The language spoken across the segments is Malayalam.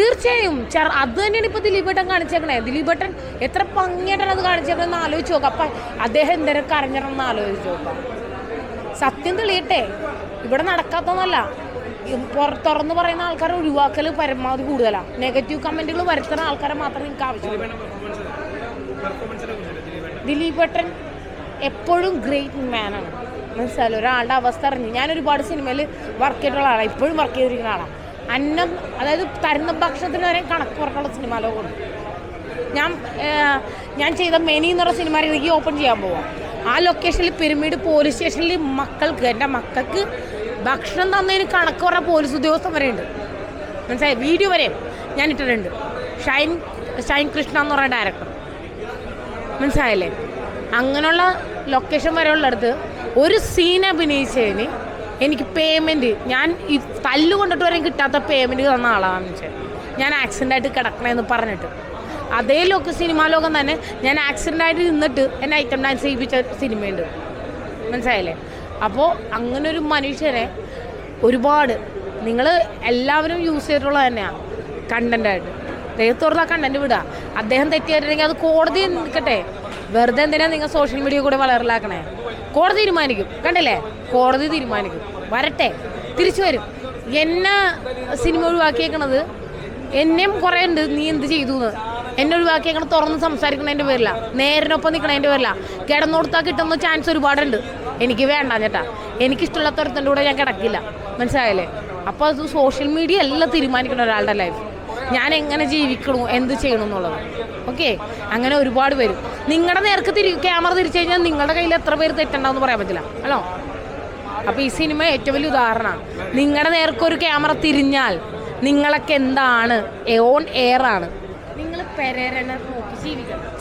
തീർച്ചയായും. ചർ അത് തന്നെയാണ് ഇപ്പൊ ദിലീപേട്ടൻ കാണിച്ചേക്കണേ. ദിലീപേട്ടൻ എത്ര ഭംഗിയായിട്ടാണ് അത് കാണിച്ചേക്കണെന്ന് ആലോചിച്ച് നോക്കാം. അപ്പൊ അദ്ദേഹം എന്തേരം എന്ന് ആലോചിച്ച് നോക്കാം. സത്യം തെളിയട്ടെ. ഇവിടെ നടക്കാത്തതല്ല തുറന്നു പറയുന്ന ആൾക്കാരെ ഒഴിവാക്കൽ പരമാവധി കൂടുതലാണ് നെഗറ്റീവ് കമന്റുകൾ വരുത്തുന്ന ആൾക്കാരെ മാത്രമേ എനിക്ക് ആവശ്യമുള്ളൂ. ദിലീപേട്ടൻ എപ്പോഴും ഗ്രേറ്റ് മാനാണ് മനസ്സിലായാലും ഒരാളുടെ അവസ്ഥ അറിഞ്ഞു. ഞാൻ ഒരുപാട് സിനിമയിൽ വർക്ക് ചെയ്തിട്ടുള്ള ആളാണ്. ഇപ്പോഴും വർക്ക് ചെയ്തിരിക്കുന്ന ആളാണ്. അന്നം അതായത് തരുന്ന ഭക്ഷണത്തിന് വരെ കണക്ക് പുറത്തുള്ള സിനിമ ലോകമുണ്ട് ഞാൻ ഞാൻ ചെയ്ത മെനി എന്ന് പറഞ്ഞ സിനിമ എനിക്ക് ഓപ്പൺ ചെയ്യാൻ പോവാം. ആ ലൊക്കേഷനിൽ പിരമിഡ് പോലീസ് സ്റ്റേഷനിൽ മക്കൾക്ക് എന്റെ മക്കൾക്ക് ഭക്ഷണം തന്നതിന് കണക്ക് പറഞ്ഞ പോലീസ് ഉദ്യോഗസ്ഥൻ വരെ ഉണ്ട് മനസ്സിലായി? വീഡിയോ വരെ ഞാൻ ഇട്ടിട്ടുണ്ട്. ഷൈൻ ഷൈൻ കൃഷ്ണ എന്ന് പറഞ്ഞ ഡയറക്ടർ മനസ്സിലായല്ലേ? അങ്ങനെയുള്ള ലൊക്കേഷൻ വരെ ഉള്ളിടത്ത് ഒരു സീൻ അഭിനയിച്ചതിന് എനിക്ക് പേയ്മെന്റ് ഞാൻ ഈ തല്ലു കൊണ്ടിട്ട് വരെ കിട്ടാത്ത പേയ്മെന്റ് തന്ന ആളാണെന്ന് വെച്ചാൽ ഞാൻ ആക്സിഡന്റ് ആയിട്ട് കിടക്കണമെന്ന് പറഞ്ഞിട്ട്. അതേ ലോക സിനിമാ ലോകം തന്നെ ഞാൻ ആക്സിഡന്റ് ആയിട്ട് നിന്നിട്ട് എന്നെ ഐറ്റം ഡാൻസ് ചെയ്യിപ്പിച്ച സിനിമയുണ്ട് മനസ്സിലായില്ലേ? അപ്പോൾ അങ്ങനൊരു മനുഷ്യനെ ഒരുപാട് നിങ്ങൾ എല്ലാവരും യൂസ് ചെയ്തിട്ടുള്ളത് തന്നെയാണ് കണ്ടന്റായിട്ട് ദൈവത്തോടുള്ള കണ്ടന്റ് വിടുക അദ്ദേഹം തെറ്റിയിട്ടുണ്ടെങ്കിൽ അത് കോടതി നിൽക്കട്ടെ. വെറുതെ എന്തിനാണ് നിങ്ങൾ സോഷ്യൽ മീഡിയ കൂടെ വളരലാക്കണേ കോടതി തീരുമാനിക്കും. കണ്ടില്ലേ? കോടതി തീരുമാനിക്കും. വരട്ടെ. തിരിച്ചു വരും. എന്നെ സിനിമ ഒഴിവാക്കിയേക്കണത് എന്നെയും കുറേ ഉണ്ട്. നീ എന്ത് ചെയ്തു എന്ന് എന്നെ ഒഴിവാക്കിയേക്കണ തുറന്ന് സംസാരിക്കണതിന്റെ പേരില്ല നേരിനൊപ്പം നിൽക്കണതിന്റെ പേരില്ല കിടന്നുകൊടുത്താൽ കിട്ടുന്ന ചാൻസ് ഒരുപാടുണ്ട്. എനിക്ക് വേണ്ട ചേട്ടാ. എനിക്കിഷ്ടമുള്ളത്തൊരുത്തന്റെ കൂടെ ഞാൻ കിടക്കില്ല. മനസ്സിലായല്ലേ? അപ്പോൾ അത് സോഷ്യൽ മീഡിയ എല്ലാം തീരുമാനിക്കണം ഒരാളുടെ ലൈഫ് ഞാൻ എങ്ങനെ ജീവിക്കണു? എന്ത് ചെയ്യണം എന്നുള്ളത്. ഓക്കെ അങ്ങനെ ഒരുപാട് പേരും. നിങ്ങളുടെ നേർക്ക് തിരി ക്യാമറ തിരിച്ചു കഴിഞ്ഞാൽ നിങ്ങളുടെ കയ്യിൽ എത്ര പേര് തെറ്റുണ്ടാവും പറയാൻ പറ്റില്ല. ഹലോ അപ്പോൾ ഈ സിനിമ ഏറ്റവും വലിയ ഉദാഹരണമാണ്. നിങ്ങളുടെ നേർക്ക് ഒരു ക്യാമറ തിരിഞ്ഞാൽ നിങ്ങളൊക്കെ എന്താണ്? ഓൺ എയർ ആണ്. നിങ്ങൾ പെരേരനെ നോക്കി ജീവിക്കണം.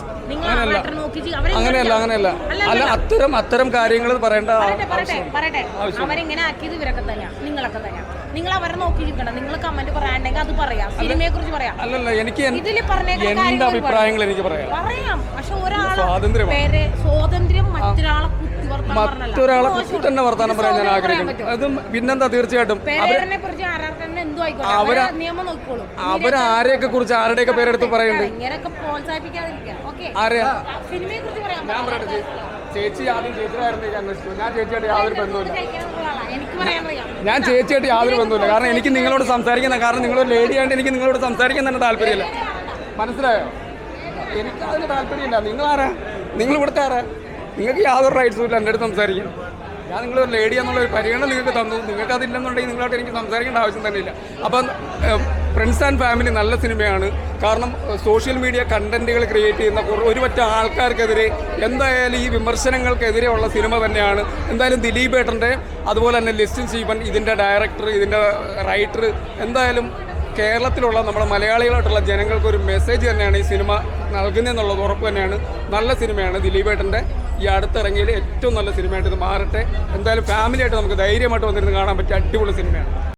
അങ്ങനെയല്ല. നോക്കി ജീവി- അവരെ അങ്ങനെയല്ല അല്ല. അത്തരം അത്തരം കാര്യങ്ങൾ പറയേണ്ട പറയട്ടെ പറയട്ടെ പറയട്ടെ. അവരെങ്ങനെ ആക്കിയത് ഇവരൊക്കെ തന്നെയാണ് നിങ്ങളൊക്കെ തന്നെയാണ് നിങ്ങൾ അവരെ നോക്കി നിങ്ങൾ കമന്റ് പറയാണ്ടെങ്കിൽ അത് പറയാം. സിനിമയെ കുറിച്ച് പറയാം. അല്ലല്ല എനിക്ക് കാര്യങ്ങൾ അഭിപ്രായങ്ങൾ എനിക്ക് പറയാം. പറയാം. പക്ഷെ ഒരാളെ. സ്വാതന്ത്ര്യം മറ്റൊരാളെ. മറ്റൊരാളെ കുറിച്ച് തന്നെ വർത്താനം പറയാൻ ഞാൻ ആഗ്രഹിക്കുന്നു? അതും പിന്നെന്താ തീർച്ചയായിട്ടും അവരെ- അവരാരെയൊക്കെ കുറിച്ച് ആരുടെയൊക്കെ പേരെടുത്ത് പറയുന്നുണ്ട്? ഇങ്ങനെയൊക്കെ പ്രോത്സാഹിപ്പിക്കാതിരിക്കുക. ഓക്കെ. ആരെയാ? സിനിമയെ കുറിച്ച് പറയാം ഞാൻ പറയട്ടെ ചേച്ചി. ആദ്യം ചേച്ചിയായിരുന്നു എനിക്ക് അന്വേഷിച്ചു. ഞാൻ ചേച്ചിയായിട്ട് യാതൊരു ബന്ധമില്ല ഞാൻ ചേച്ചിയായിട്ട് യാതൊരു കാരണം എനിക്ക് നിങ്ങളോട് സംസാരിക്കുന്ന കാരണം നിങ്ങളൊരു ലേഡി ആയിട്ട് എനിക്ക് നിങ്ങളോട് സംസാരിക്കാൻ തന്നെ താല്പര്യമില്ല. മനസ്സിലായോ? എനിക്ക് അതിന് താല്പര്യമില്ല. നിങ്ങളാരാ? നിങ്ങൾ ഇവിടുത്തെ ആരാ? നിങ്ങൾക്ക് യാതൊരു റൈറ്റ്സും ഇല്ല എന്റെ അടുത്ത് സംസാരിക്കും ഞാൻ നിങ്ങളൊരു ലേഡി എന്നുള്ള ഒരു പരിഗണന നിങ്ങൾക്ക് തന്നു. നിങ്ങൾക്ക് അതില്ലെന്നുണ്ടെങ്കിൽ നിങ്ങളോട് എനിക്ക് സംസാരിക്കേണ്ട ആവശ്യം തന്നെ ഇല്ല അപ്പം ഫ്രണ്ട്സ് ആൻഡ് ഫാമിലി നല്ല സിനിമയാണ്. കാരണം സോഷ്യൽ മീഡിയ കണ്ടന്റുകൾ ക്രിയേറ്റ് ചെയ്യുന്ന ഒരുപറ്റ ആൾക്കാർക്കെതിരെ എന്തായാലും ഈ വിമർശനങ്ങൾക്കെതിരെ ഉള്ള സിനിമ തന്നെയാണ്. എന്തായാലും ദിലീപ് ഏട്ടന്റെ അതുപോലെ തന്നെ ലിസ്റ്റിൻ ശീപൻ ഇതിന്റെ ഡയറക്ടർ ഇതിന്റെ റൈറ്റർ എന്തായാലും കേരളത്തിലുള്ള നമ്മുടെ മലയാളികളായിട്ടുള്ള ജനങ്ങൾക്കൊരു മെസ്സേജ് തന്നെയാണ് ഈ സിനിമ നൽകുന്നതെന്നുള്ളത് ഉറപ്പ് തന്നെയാണ്. നല്ല സിനിമയാണ് ദിലീപേട്ടന്റെ ഈ അടുത്തിറങ്ങിയതിൽ ഏറ്റവും നല്ല സിനിമയായിട്ട് ഇത് മാറട്ടെ. എന്തായാലും ഫാമിലിയായിട്ട് നമുക്ക് ധൈര്യമായിട്ട് വന്നിരുന്ന് കാണാൻ പറ്റിയ അടിപൊളി സിനിമയാണ്